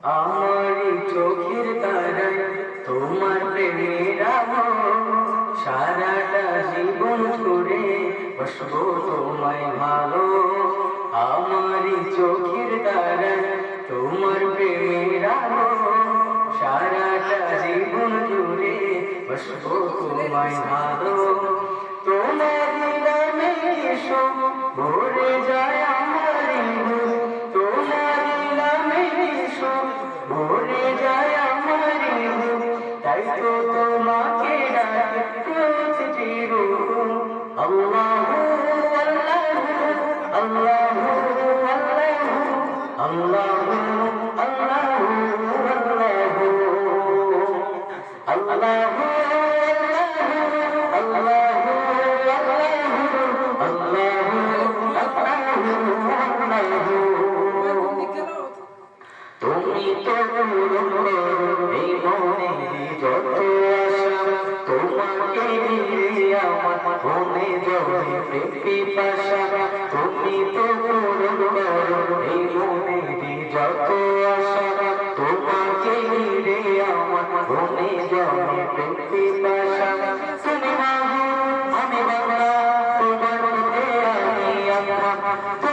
আমারই চোখের তারায় তোমার প্রেমের সারাটা জীবন করে বসবো তোমায় ভালো। আমারই চোখের তারায় তোমার প্রেমের সারাটা জীবন জুড়ে বসবো তোমায় ভালো। তোমার এসো ভরে যায় তুমি তো যত আশা তোমাকে নিয়ে আমার মনে আমার তুমি আমি বাংলা তোমার আমি আল্লাহ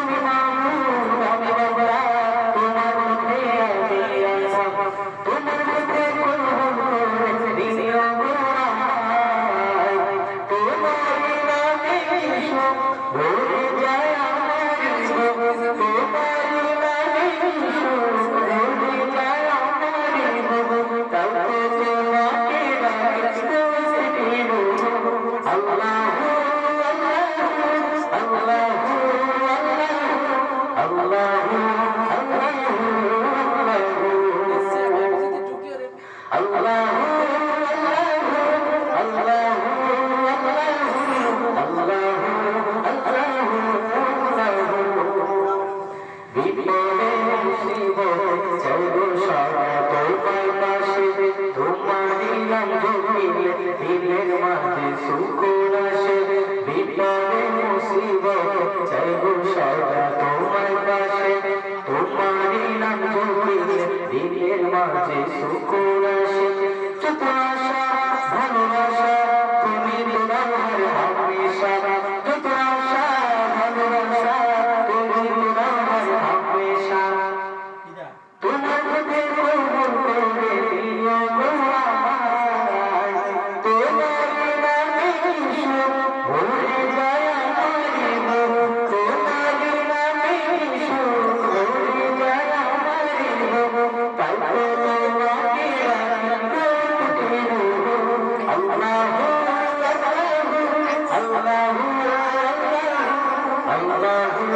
ভরে দিলের মাঝে সুকুন আসে বিপদে মুসিবত চাইব সারা তোমার পাশে তোমারই নাম জপিলে দিলের মাঝে সুকুন